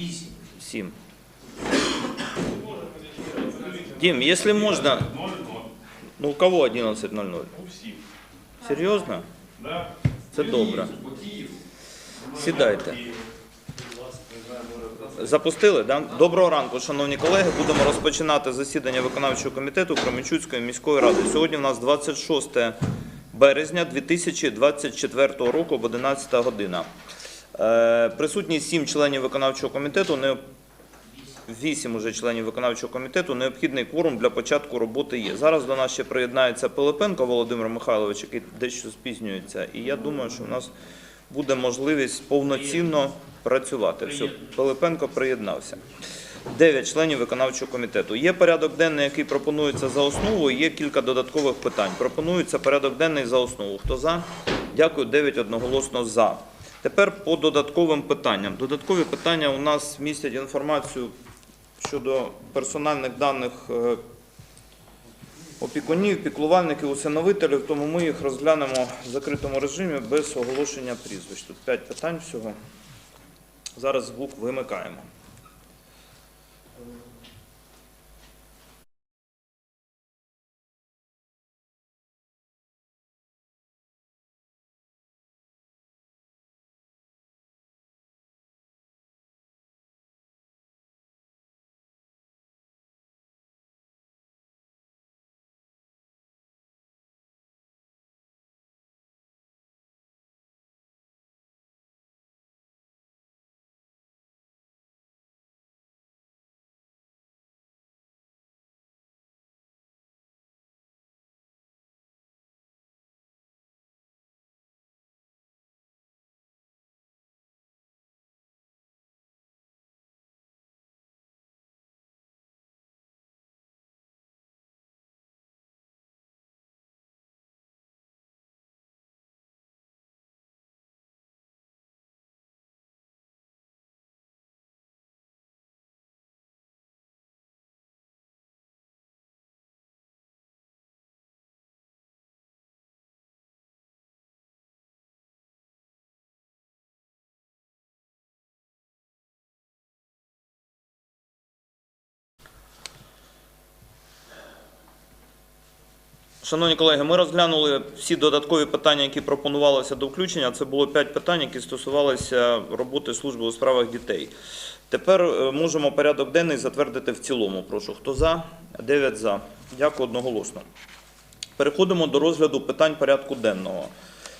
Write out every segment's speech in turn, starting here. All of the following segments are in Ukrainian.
Вісім. 7. Дим, если можно, ну у кого 11.00? У всіх. Серйозно? Да? Це добре. Сідайте. Запустили, да? Доброго ранку, шановні колеги. Будемо розпочинати засідання виконавчого комітету Кременчуцької міської ради. Сьогодні у нас 26 березня 2024 року об 11 година. Е, Присутні 7 членів виконавчого комітету, 8 уже членів виконавчого комітету. Необхідний кворум для початку роботи є. Зараз до нас ще приєднається Пилипенко Володимир Михайлович, який дещо спізнюється. І я думаю, що в нас буде можливість повноцінно працювати. Все, Пилипенко приєднався. Дев'ять членів виконавчого комітету. Є порядок денний, який пропонується за основу. Є кілька додаткових питань. Пропонується порядок денний за основу. Хто за? Дякую. Дев'ять одноголосно за. Тепер по додатковим питанням. Додаткові питання у нас містять інформацію щодо персональних даних е, опікунів, піклувальників, усиновителів, тому ми їх розглянемо в закритому режимі без оголошення прізвищ. Тут п'ять питань всього. Зараз звук вимикаємо. Шановні колеги, ми розглянули всі додаткові питання, які пропонувалися до включення. Це було п'ять питань, які стосувалися роботи служби у справах дітей. Тепер е, можемо порядок денний затвердити в цілому. Прошу, хто за? Дев'ять за. Дякую одноголосно. Переходимо до розгляду питань порядку денного.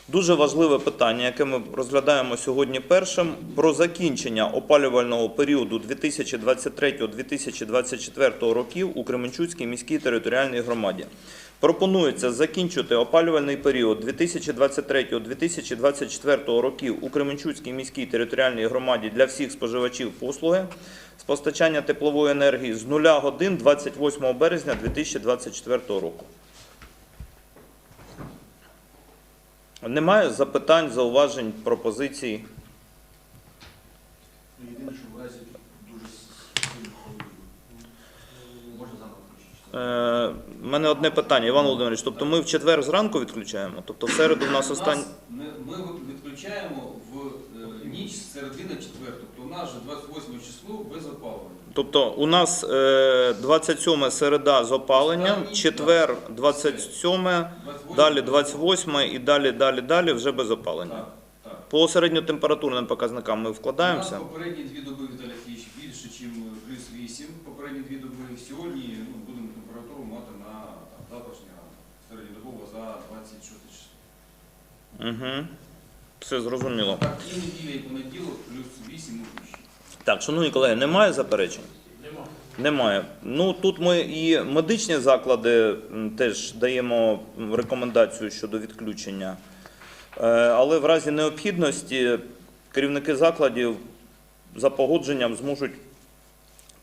Дуже важливе питання, яке ми розглядаємо сьогодні першим, про закінчення опалювального періоду 2023-2024 років у Кременчуцькій міській територіальній громаді. Пропонується закінчити опалювальний період 2023-2024 років у Кременчуцькій міській територіальній громаді для всіх споживачів послуги з постачання теплової енергії з 0 годин 28 березня 2024 року. Немає запитань, зауважень, пропозицій. Єдине, що в разі дуже сильних холодів. Можна заново включити. У мене одне питання, Іван Володимирович. Тобто ми в четвер зранку відключаємо? Тобто в середу в нас останній. Ми, ми відключаємо в е, ніч з середини четвер. Тобто у нас же 28 число без опалення. Тобто у нас е, 27 середа з опаленням, четвер 27, 28 далі 28 і далі, далі, далі вже без опалення. Так, так. По середньотемпературним показникам ми У нас вкладаємося. попередні дві доби Віталій Фіч більше, ніж плюс 8. Попередні дві доби сьогодні ну, будемо температуру мати на там, завтрашній ранок. Середньодобово за 26 число. Угу. Все зрозуміло. Так, і неділя, і понеділок плюс 8 і. Так, шановні колеги, немає заперечень? Нема. Немає. Ну тут ми і медичні заклади теж даємо рекомендацію щодо відключення. Е, Але в разі необхідності керівники закладів за погодженням зможуть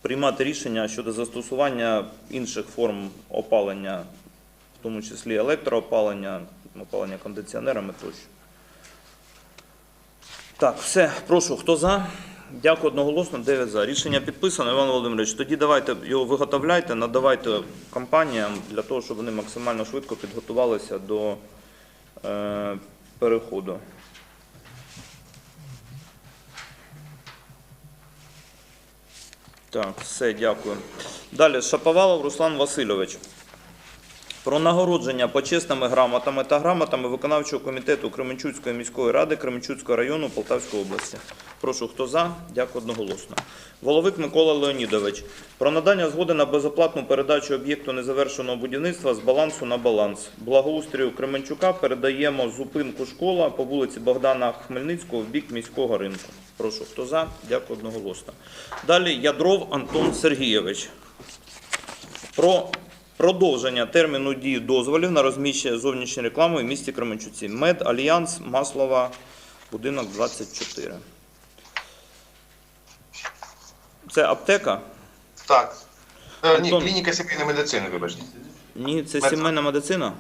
приймати рішення щодо застосування інших форм опалення, в тому числі електроопалення, опалення кондиціонерами тощо. Так, все, прошу, хто за? Дякую одноголосно, 9 за. Рішення підписано, Іван Володимирович. Тоді давайте його виготовляйте, надавайте компаніям для того, щоб вони максимально швидко підготувалися до е, переходу. Так, все, дякую. Далі Шаповалов Руслан Васильович. Про нагородження почесними грамотами та грамотами виконавчого комітету Кременчуцької міської ради Кременчуцького району Полтавської області. Прошу, хто за? Дякую одноголосно. Воловик Микола Леонідович. Про надання згоди на безоплатну передачу об'єкту незавершеного будівництва з балансу на баланс. Благоустрію Кременчука передаємо зупинку школа по вулиці Богдана Хмельницького в бік міського ринку. Прошу, хто за? Дякую одноголосно. Далі Ядров Антон Сергійович про продовження терміну дії дозволів на розміщення зовнішньої реклами в місті Кременчуці. Мед Альянс Маслова, будинок 24. Це аптека? Так. Е, ні, Антон. клініка сімейної медицини, вибачте. Ні, це сімейна медицина.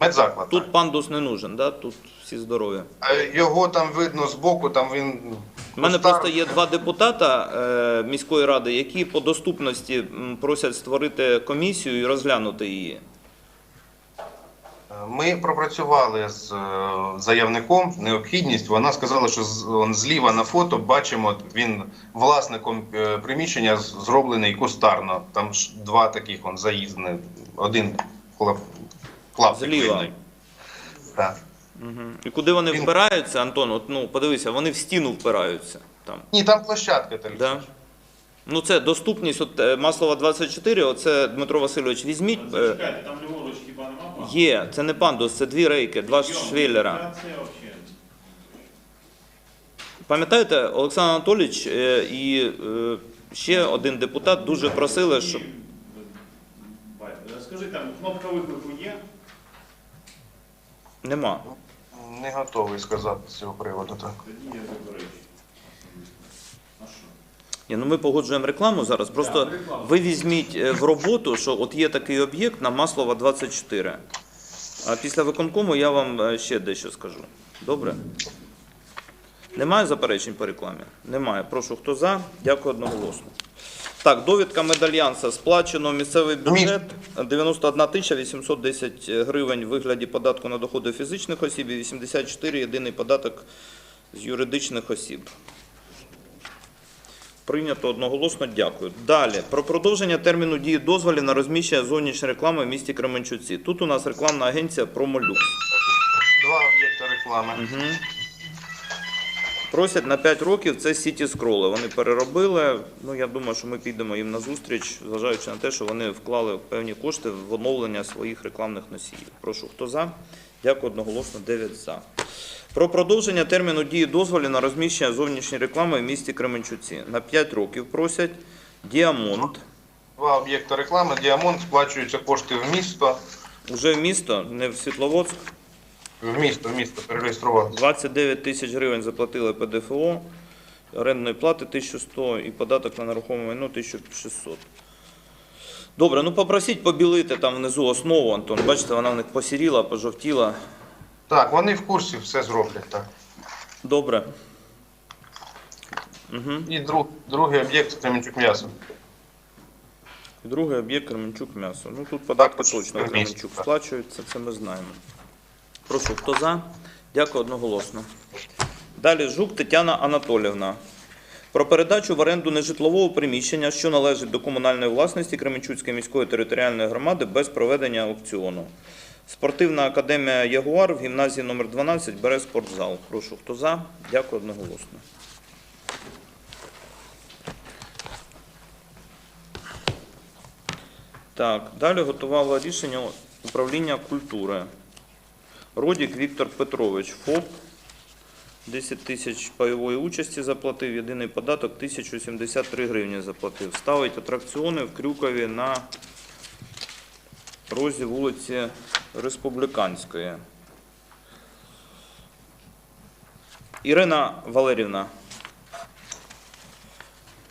Медзаклад. Тут пандус не нужен, да? тут всі здорові. Е, Його там видно збоку, там він. У мене просто є два депутата е, міської ради, які по доступності просять створити комісію і розглянути її. Е, Ми пропрацювали з е, заявником необхідність. Вона сказала, що зліва на фото бачимо, він власником приміщення зроблений кустарно. Там ж два таких он заїзни, один клап, Зліва. Так. Угу. І куди вони Він- впираються, Антон? От, ну, подивися, вони в стіну впираються. Там. Ні, там площадка так. Да? Ну, це доступність, от е, Маслова 24, оце Дмитро Васильович, візьміть. е, Зачекайте, там ліворуч хіба нема пана? Є, це не пандус, це дві рейки, два Йо, швеллера. Це взагалі. Пам'ятаєте, Олександр Анатолійович е, і е, ще один депутат дуже просили, щоб. Скажи, там кнопка виклику є? Нема. Не готовий сказати з цього приводу. Так. Тоді я заперечую. Ні, ну ми погоджуємо рекламу зараз. Просто ви візьміть е, в роботу, що от є такий об'єкт на Маслова 24. А після виконкому я вам е, ще дещо скажу. Добре? Немає заперечень по рекламі? Немає. Прошу, хто за? Дякую одноголосно. Так, довідка медальянса. Сплачено місцевий бюджет 91 тисяча 810 гривень в вигляді податку на доходи фізичних осіб і 84 єдиний податок з юридичних осіб. Прийнято одноголосно. Дякую. Далі про продовження терміну дії дозволів на розміщення зовнішньої реклами в місті Кременчуці. Тут у нас рекламна агенція Промолюкс. Два об'єкти реклами. Угу. Просять на 5 років це сіті скроли. Вони переробили. Ну я думаю, що ми підемо їм на зустріч, зважаючи на те, що вони вклали певні кошти в оновлення своїх рекламних носіїв. Прошу, хто за? Дякую одноголосно. 9 за. Про продовження терміну дії дозволів на розміщення зовнішньої реклами в місті Кременчуці. На 5 років просять Діамонт. Два об'єкти реклами. Діамонт сплачуються кошти в місто. Уже в місто, не в Світловодськ. В місто, в місто перереєструвалися. 29 тисяч гривень заплатили ПДФО, орендної плати 1100 і податок на нерухоме майно 1600. Добре, ну попросіть побілити там внизу основу, Антон. Бачите, вона в них посіріла, пожовтіла. Так, вони в курсі все зроблять. Так. Добре. Угу. І друг, другий об'єкт Кременчук м'ясо. І другий об'єкт Кременчук м'ясо. Ну тут податки точно Кременчук так. сплачуються, це ми знаємо. Прошу, хто за? Дякую одноголосно. Далі Жук Тетяна Анатолівна. Про передачу в оренду нежитлового приміщення, що належить до комунальної власності Кременчуцької міської територіальної громади без проведення аукціону. Спортивна академія Ягуар в гімназії номер 12 бере спортзал. Прошу, хто за? Дякую одноголосно. Так, далі готувало рішення управління культури. Родік Віктор Петрович, ФОП. 10 тисяч пайової участі заплатив, єдиний податок 1073 гривні заплатив. Ставить атракціони в Крюкові на розі вулиці Республіканської. Ірина Валерівна,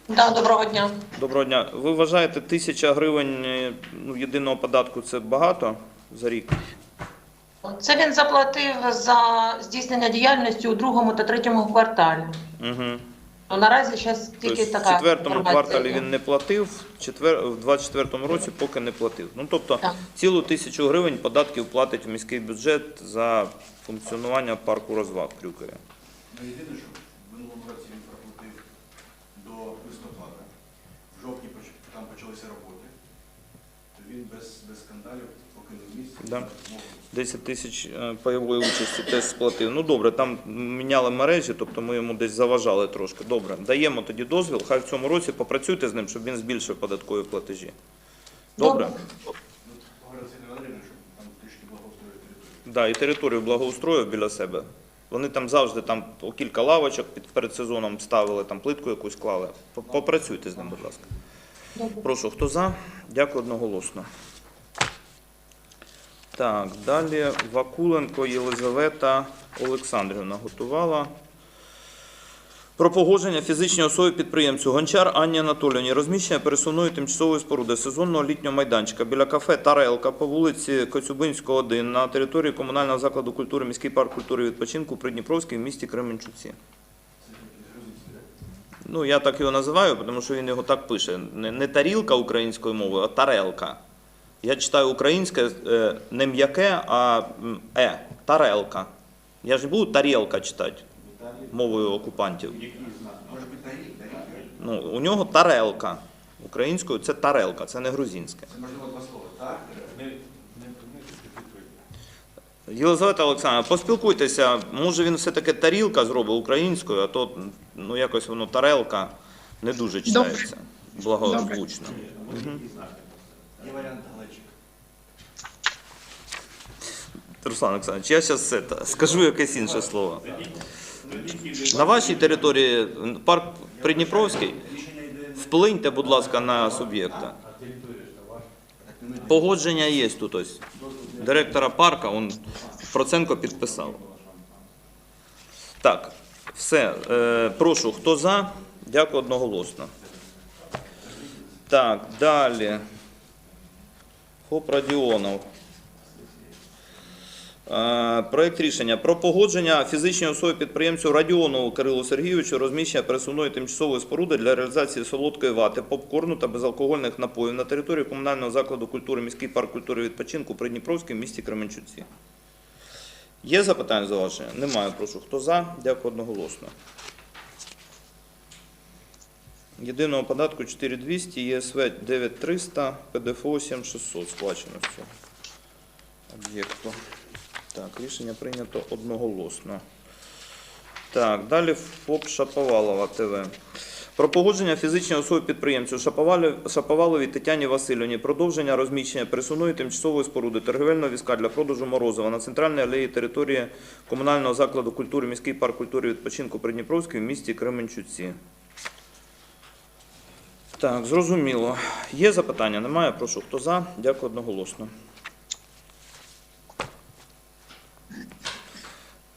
Да, доброго дня. доброго дня. Ви вважаєте, тисяча гривень ну, єдиного податку це багато за рік? Це він заплатив за здійснення діяльності у другому та третьому кварталі. Угу. Ну, наразі зараз тобто тільки тобто, така. В четвертому кварталі він не платив, четвер... в 24-му році поки не платив. Ну тобто так. цілу тисячу гривень податків платить в міський бюджет за функціонування парку розваг Крюкаря. Ну, єдине, що в минулому році він проплатив до листопада. В жовтні там почалися роботи. То він без, без скандалів. Да. 10 тисяч е, пайової участі теж сплатив. Ну добре, там міняли мережі, тобто ми йому десь заважали трошки. Добре, даємо тоді дозвіл. Хай в цьому році попрацюйте з ним, щоб він збільшив податкові платежі. Добре? Да, і територію благоустроїв біля себе. Вони там завжди там кілька лавочок під перед сезоном ставили, там плитку якусь клали. Попрацюйте з ним, будь ласка. Прошу, хто за? Дякую одноголосно. Так, далі Вакуленко Єлизавета Олександрівна готувала. Про погодження фізичній особі підприємцю Гончар Анні Анатоліївні розміщення пересувної тимчасової споруди сезонного літнього майданчика біля кафе Тарелка по вулиці Коцюбинського, 1 на території комунального закладу культури міський парк культури і відпочинку Придніпровський в місті Кременчуці. Ну, я так його називаю, тому що він його так пише. Не тарілка українською мовою, а тарелка. Я читаю українське е, не м'яке, а е, тарелка. Я ж не буду тарілка читати мовою окупантів. Ну, у нього тарелка. Українською це тарелка, це не грузинське. Це можливо два слова. Так, Єлизавета Олександровна, поспілкуйтеся, може він все-таки тарілка зробить українською, а то ну, якось воно тарелка не дуже читається. Благозвучно. Є варіант глечик. Руслан Олександрович, я зараз скажу якесь інше слово. На вашій території парк Придніпровський, вплиньте, будь ласка, на суб'єкта. Погодження є тут ось. Директора парка, он Проценко підписав. Так, все. Е, прошу, хто за? Дякую одноголосно. Так, далі. Хоп Радіонов. Е, Проект рішення про погодження фізичній особі підприємцю Радіонову Кирилу Сергійовичу розміщення пересувної тимчасової споруди для реалізації солодкої вати, попкорну та безалкогольних напоїв на території комунального закладу культури міський парк культури відпочинку Придніпровський в місті Кременчуці. Є запитання зауваження? Немає. Прошу. Хто за? Дякую одноголосно. Єдиного податку 4200, ЄСВ 9300, ПДФО 7600 сплачено цього об'єкту. Так, рішення прийнято одноголосно. Так, далі ФОП Шаповалова ТВ. Про погодження фізичної особи підприємцю Шаповаловій Тетяні Васильівні продовження розміщення пересувної тимчасової споруди торгівельного візка для продажу морозива на центральній алеї території комунального закладу культури міський парк культури відпочинку Придніпровський в місті Кременчуці. Так, зрозуміло. Є запитання? Немає? Прошу, хто за? Дякую одноголосно.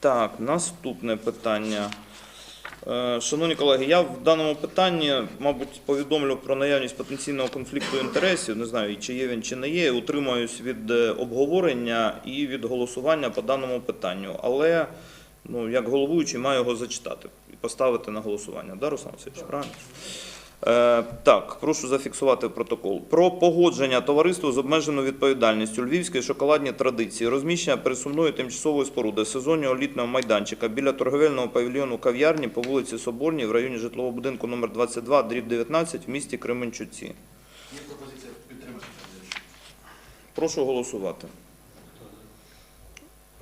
Так, наступне питання. Е, Шановні колеги, я в даному питанні, мабуть, повідомлю про наявність потенційного конфлікту інтересів. Не знаю, чи є він, чи не є. Утримаюсь від е, обговорення і від голосування по даному питанню. Але, ну, як головуючий, маю його зачитати і поставити на голосування. Да, Руслан Васильович, правильно? Е, так, прошу зафіксувати протокол. Про погодження товариству з обмеженою відповідальністю Львівської шоколадні традиції, розміщення пересувної тимчасової споруди сезоннього літнього майданчика біля торговельного павільйону кав'ярні по вулиці Соборній в районі житлового будинку номер 22, дріб 19 в місті Кременчуці. Є пропозиція підтримати. Прошу голосувати.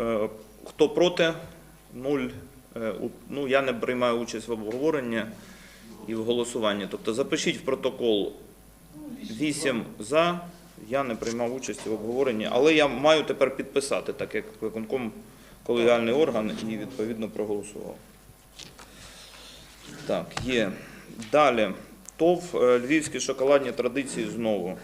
Е, Хто проти? Нуль. Е, Ну, я не приймаю участь в обговоренні і в голосуванні. Тобто запишіть в протокол 8 за. Я не приймав участь в обговоренні, але я маю тепер підписати, так як виконком колегіальний орган і відповідно проголосував. Так, є. Далі. ТОВ е, Львівські шоколадні традиції знову.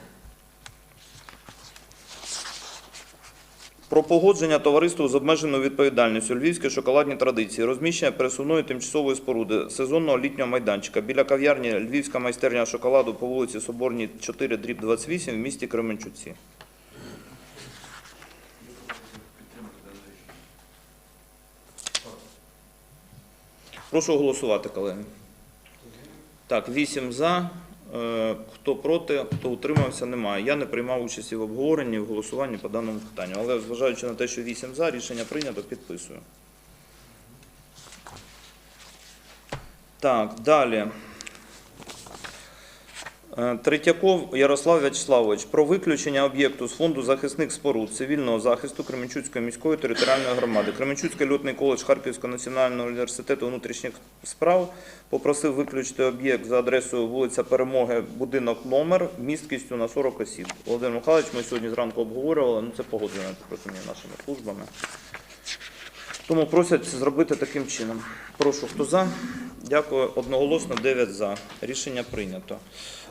Про погодження товариству з обмеженою відповідальністю Львівські шоколадні традиції, розміщення пересувної тимчасової споруди сезонного літнього майданчика біля кав'ярні Львівська майстерня шоколаду по вулиці Соборній 4, дріб 28 в місті Кременчуці. Прошу голосувати, колеги. Так, 8 за. Е, Хто проти, хто утримався, немає. Я не приймав участі в обговоренні, в голосуванні по даному питанню. Але зважаючи на те, що 8 за, рішення прийнято, підписую. Так, далі. Е, Третьяков Ярослав Вячеславович про виключення об'єкту з фонду захисних споруд цивільного захисту Кременчуцької міської територіальної громади. Кременчуцький льотний коледж Харківського національного університету внутрішніх справ попросив виключити об'єкт за адресою вулиця Перемоги, будинок номер, місткістю на 40 осіб. Володимир Михайлович, ми сьогодні зранку обговорювали, ну це погоджено, розумію, нашими службами. Тому просять зробити таким чином. Прошу, хто за? Дякую. Одноголосно 9 за. Рішення прийнято.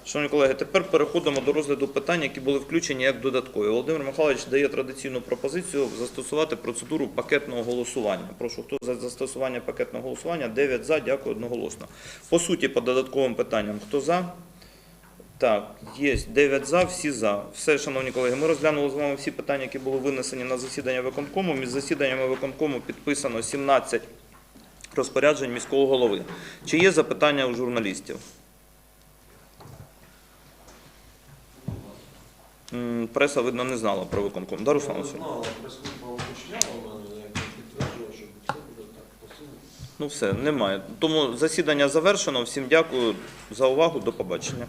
Шановні колеги, тепер переходимо до розгляду питань, які були включені як додаткові. Володимир Михайлович дає традиційну пропозицію застосувати процедуру пакетного голосування. Прошу, хто за застосування пакетного голосування? 9 за. Дякую одноголосно. По суті, по додатковим питанням, хто за? Так, є 9 за, всі за. Все, шановні колеги, ми розглянули з вами всі питання, які були винесені на засідання виконкому. Між засіданнями виконкому підписано 17 розпоряджень міського голови. Чи є запитання у журналістів? Преса, видно, не знала про виконком. Да, Руслан Васильович? Знала, прес-служба уточняла але я підтверджував, що все буде так посилено. Ну все, немає. Тому засідання завершено. Всім дякую за увагу. До побачення.